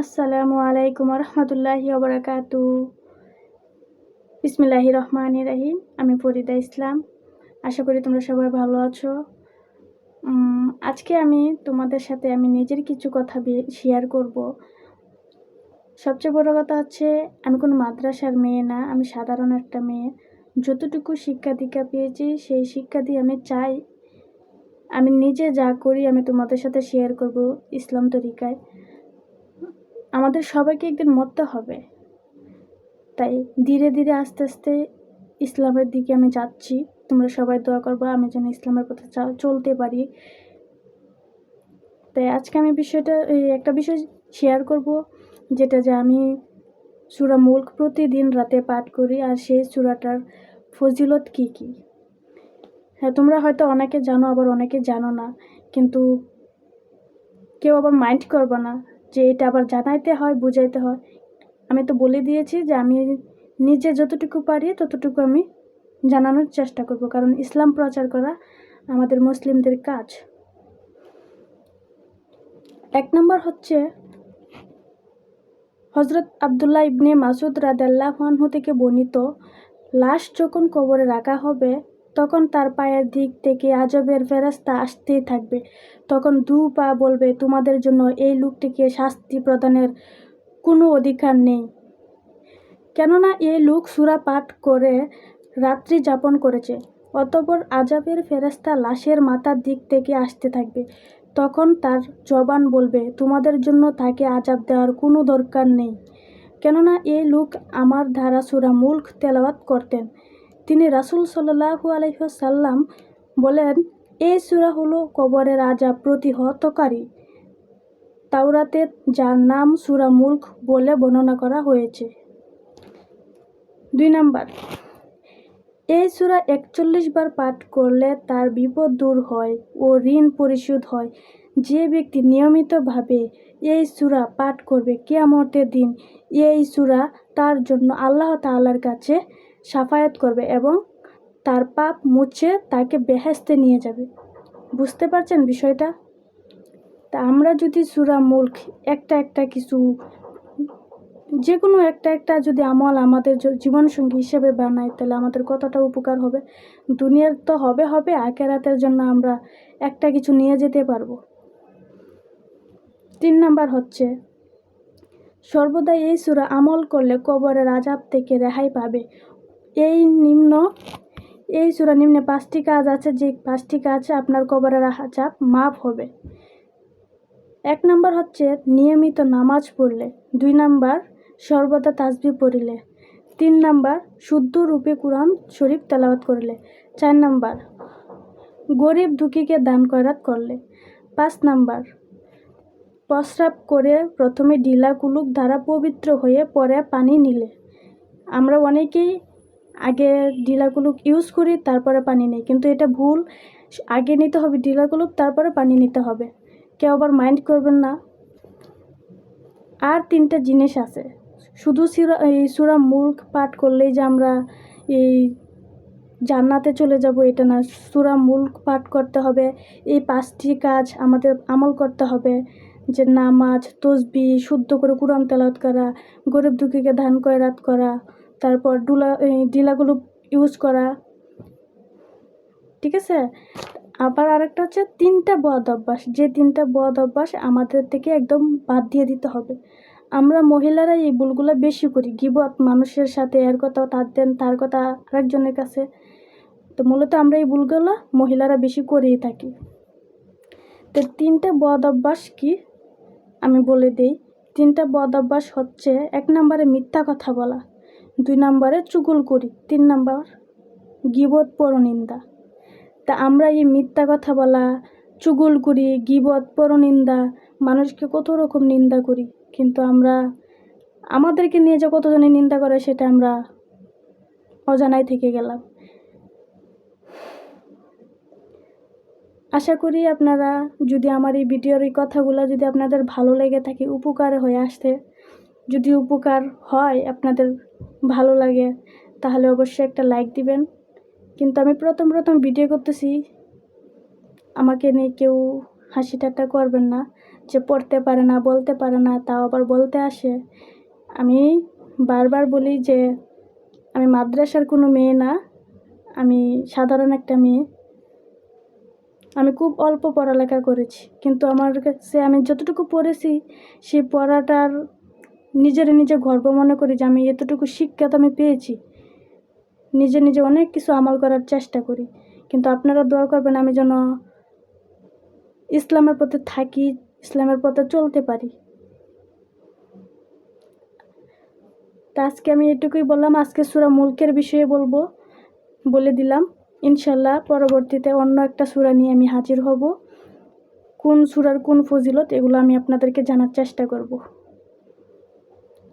আসসালামু আলাইকুম রহমতুল্লাহি ওবরাকাতু। ইসমিল্লাহি রহমান রাহিম, আমি ফরিদা ইসলাম। আশা করি তোমরা সবাই ভালো আছো। আজকে আমি তোমাদের সাথে আমি নিজের কিছু কথা শেয়ার করব। সবচেয়ে বড় কথা হচ্ছে, আমি কোনো মাদ্রাসার মেয়ে না, আমি সাধারণ একটা মেয়ে। যতটুকু শিক্ষা দীক্ষা পেয়েছি, সেই শিক্ষা দিয়ে আমি চাই, আমি নিজে যা করি আমি তোমাদের সাথে শেয়ার করব ইসলাম তরিকায়। আমাদের সবাইকে একদিন মরতে হবে। তাই ধীরে ধীরে আস্তে আস্তে ইসলামের দিকে আমি যাচ্ছি। তোমরা সবাই দোয়া করব, আমি যেন ইসলামের পথে চলতে পারি। তাই আজকে আমি বিষয়টা এই একটা বিষয় শেয়ার করব, যেটা যে আমি সুরা মুল্ক প্রতিদিন রাতে পাঠ করি, আর সেই সুরাটার ফজিলত কি কি? হ্যাঁ তোমরা হয়তো অনেকে জানো, আবার অনেকে জানো না, কিন্তু কেউ আবার মাইন্ড করবে না। যে এটা আবার জানাইতে হয়, বুঝাইতে হয়। আমি তো বলে দিয়েছি যে আমি নিজে যতটুকু পারি ততটুকু আমি জানানোর চেষ্টা করব, কারণ ইসলাম প্রচার করা আমাদের মুসলিমদের কাজ। এক নম্বর হচ্ছে হজরত আবদুল্লাহ ইবনে মাসুদ রাদাল্লাহ রাদাল্লাহানহু থেকে বর্ণিত, লাশ যখন কবরে রাখা হবে তখন তার পায়ের দিক থেকে আজবের ফেরাস্তা আসতেই থাকবে। তখন দু পা বলবে, তোমাদের জন্য এই লোকটিকে শাস্তি প্রদানের কোনো অধিকার নেই। কেননা এই লোক সুরা পাঠ করে রাত্রি যাপন করেছে। অতপর আজাবের ফেরাস্তা লাশের মাথার দিক থেকে আসতে থাকবে। তখন তার জবান বলবে, তোমাদের জন্য তাকে আজাব দেওয়ার কোনো দরকার নেই। কেননা এই লোক আমার ধারা সুরা মুল্ক তেলাওয়াত করতেন। তিনি রাসুল সাল্লাহু আলহ্লাম বলেন এই সুরা হলো কবরের আজাব প্রতিহতকারী। তাওরাতে যার নাম সুরা মুল্ক বলে বর্ণনা করা হয়েছে। দুই নাম্বার এই সুরা একচল্লিশ বার পাঠ করলে তার বিপদ দূর হয় ও ঋণ পরিশোধ হয়। যে ব্যক্তি নিয়মিতভাবে এই সুরা পাঠ করবে কেয়ামতের দিন, এই সুরা তার জন্য আল্লাহ তাল্লার কাছে সাফায়াত করবে এবং তার পাপ মুছে তাকে বেহেস্তে নিয়ে যাবে। বুঝতে পারছেন বিষয়টা? তা আমরা যদি সুরা মুল্ক একটা একটা কিছু যে কোনো একটা একটা যদি আমল আমাদের জীবনসঙ্গী হিসেবে বানাই, তাহলে আমাদের কতটা উপকার হবে? দুনিয়ার তো হবে হবে আকেরাতের জন্য আমরা একটা কিছু নিয়ে যেতে পারব। তিন নাম্বার হচ্ছে সর্বদা এই সুরা আমল করলে কবরের আজাব থেকে রেহাই পাবে। নিম্ন, এই সুরা নিম্নে পাঁচটি কাজ আছে, যে পাঁচটি কাজ আপনার কবরের চাপ মাপ হবে। এক নম্বর হচ্ছে নিয়মিত নামাজ পড়লে। দুই নাম্বার, সর্বদা তাজবি পড়িলে। তিন নাম্বার, শুদ্ধ রূপে কোরআন শরীফ তেলাওয়াত করলে। চার নাম্বার, গরিব দুঃখীকে দান করাত করলে। পাঁচ নাম্বার, প্রস্রাব করে প্রথমে ডিলা কুলুক দ্বারা পবিত্র হয়ে পরে পানি নিলে। আমরা অনেকেই আগে ডিলাকুলুক ইউজ করি, তারপরে পানি নেই। কিন্তু এটা ভুল। আগে নিতে হবে ডিলাকুলুক তারপরে পানি নিতে হবে। কেউ আবার মাইন্ড করবেন না। আর তিনটা জিনিস আছে। শুধু সিরা এই সুরা মুল্ক পাঠ করলেই যে আমরা এই জান্নাতে চলে যাব, এটা না। সুরা মুল্ক পাঠ করতে হবে। এই পাঁচটি কাজ আমাদের আমল করতে হবে। যে নামাজ তসবি শুদ্ধ করে কোরআন তেলাওয়াত করা, গরিব দুঃখীকে ধান কয়রাত করা তারপর ডুলা ডিলাগুলো ইউজ করা। ঠিক আছে? আবার আরেকটা হচ্ছে তিনটা বদ অভ্যাস। যে তিনটা বদ অভ্যাস আমাদের থেকে একদম বাদ দিয়ে দিতে হবে। আমরা মহিলারা এই ভুলগুলো বেশি করি। গিবত মানুষের সাথে এর কথা তার দেন, তার কথা আরেকজনের কাছে। তো মূলত আমরা এই ভুলগুলো মহিলারা বেশি করেই থাকি। তো তিনটা বদ অভ্যাস কি? আমি বলে দিই। তিনটা বদ অভ্যাস হচ্ছে এক নম্বরে মিথ্যা কথা বলা। দুই নম্বরে চুগুল করি, তিন নম্বর গিবত পরনিন্দা। তা আমরা এই মিথ্যা কথা বলা, চুগুল করি, গিবত পরনিন্দা, মানুষকে কত রকম নিন্দা করি, কিন্তু আমরা আমাদেরকে নিয়ে যে কতজনে নিন্দা করে সেটা আমরা অজানায় থেকে গেলাম। আশা করি আপনারা যদি আমার এই ভিডিওর এই কথাগুলো যদি আপনাদের ভালো লেগে থাকে, উপকার হয়ে আসতে যদি উপকার হয় আপনাদের ভালো লাগে, তাহলে অবশ্যই একটা লাইক দিবেন। কিন্তু আমি প্রথম প্রথম ভিডিও করতেছি, আমাকে নিয়ে কেউ হাসি ঠাট্টা করবেন না, যে পড়তে পারে না, বলতে পারে না, তাও আবার বলতে আসে। আমি বারবার বলি যে, আমি মাদ্রাসার কোনো মেয়ে না, আমি সাধারণ একটা মেয়ে। আমি খুব অল্প পড়ালেখা করেছি, কিন্তু আমার কাছে আমি যতটুকু পড়েছি, সেই পড়াটার নিজের নিজে গর্ব মনে করি যে আমি এতটুকু শিক্ষা তো আমি পেয়েছি। নিজে নিজে অনেক কিছু আমল করার চেষ্টা করি। কিন্তু আপনারা দোয়া করবেন আমি যেন ইসলামের পথে থাকি, ইসলামের পথে চলতে পারি। তা আজকে আমি এটুকুই বললাম, আজকে সুরা মুলকের বিষয়ে বলব, বলে দিলাম ইনশাল্লাহ পরবর্তীতে অন্য একটা সুরা নিয়ে আমি হাজির হব। কোন সুরার কোন ফজিলত, এগুলো আমি আপনাদেরকে জানার চেষ্টা করব।